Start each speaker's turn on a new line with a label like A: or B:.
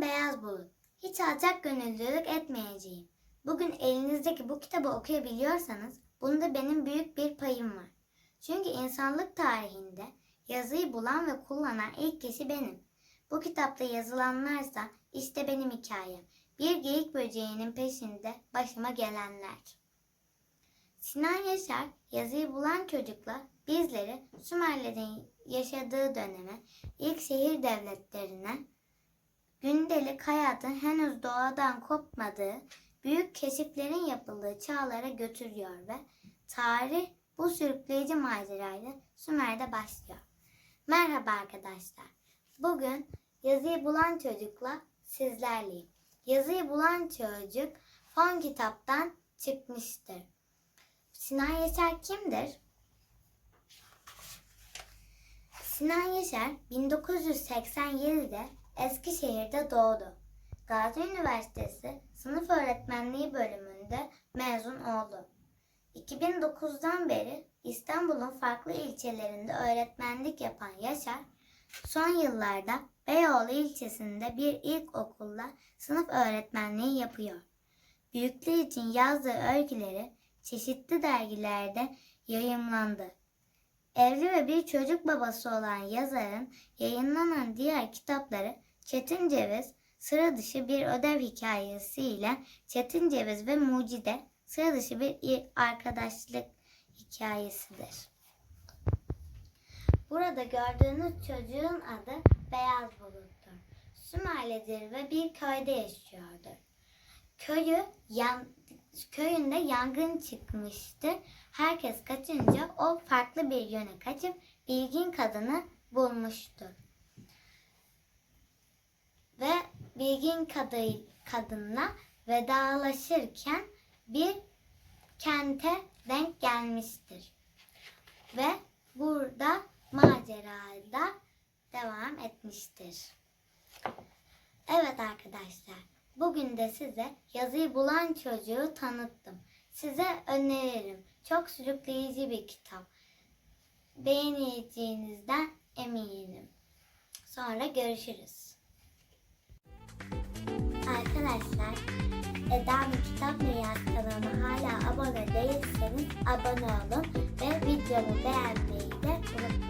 A: Beyaz Bulut. Hiç alçak gönüllülük etmeyeceğim. Bugün elinizdeki bu kitabı okuyabiliyorsanız bunda benim büyük bir payım var. Çünkü insanlık tarihinde yazıyı bulan ve kullanan ilk kişi benim. Bu kitapta yazılanlarsa işte benim hikayem. Bir geyik böceğinin peşinde başıma gelenler. Sinan Yaşar yazıyı bulan çocukla bizleri Sümerlerin yaşadığı döneme, ilk şehir devletlerine, gündelik hayatın henüz doğadan kopmadığı, büyük keşiflerin yapıldığı çağlara götürüyor ve tarih bu sürükleyici macerayla Sümer'de başlıyor. Merhaba arkadaşlar. Bugün yazıyı bulan çocukla sizlerleyim. Yazıyı bulan çocuk fon kitaptan çıkmıştır. Sinan Yaşar kimdir? Sinan Yaşar 1987'de Eskişehir'de doğdu. Gazi Üniversitesi Sınıf Öğretmenliği bölümünde mezun oldu. 2009'dan beri İstanbul'un farklı ilçelerinde öğretmenlik yapan Yaşar, son yıllarda Beyoğlu ilçesinde bir ilkokulda sınıf öğretmenliği yapıyor. Büyükler için yazdığı öyküleri çeşitli dergilerde yayımlandı. Evli ve bir çocuk babası olan yazarın yayınlanan diğer kitapları Çetin Ceviz, Sıra dışı bir ödev hikayesiyle Çetin Ceviz ve Mucide, sıra dışı bir arkadaşlık hikayesidir. Burada gördüğünüz çocuğun adı Beyaz Bulut'tur. Sümerlidir ve bir köyde yaşıyordur. Köyü yan, köyünde yangın çıkmıştı. Herkes kaçınca o farklı bir yöne kaçıp bilgin kadını bulmuştur. Ve bilgin kadı, kadınla vedalaşırken bir kente denk gelmiştir. Ve burada macerada devam etmiştir. Evet arkadaşlar, bugün de size yazıyı bulan çocuğu tanıttım. Size öneririm. Çok sürükleyici bir kitap. Beğeneceğinizden eminim. Sonra görüşürüz. Arkadaşlar, Eda'nın Kitap Dünyası kanalına hala abone değilseniz abone olun ve videomu beğenmeyi de unutmayın.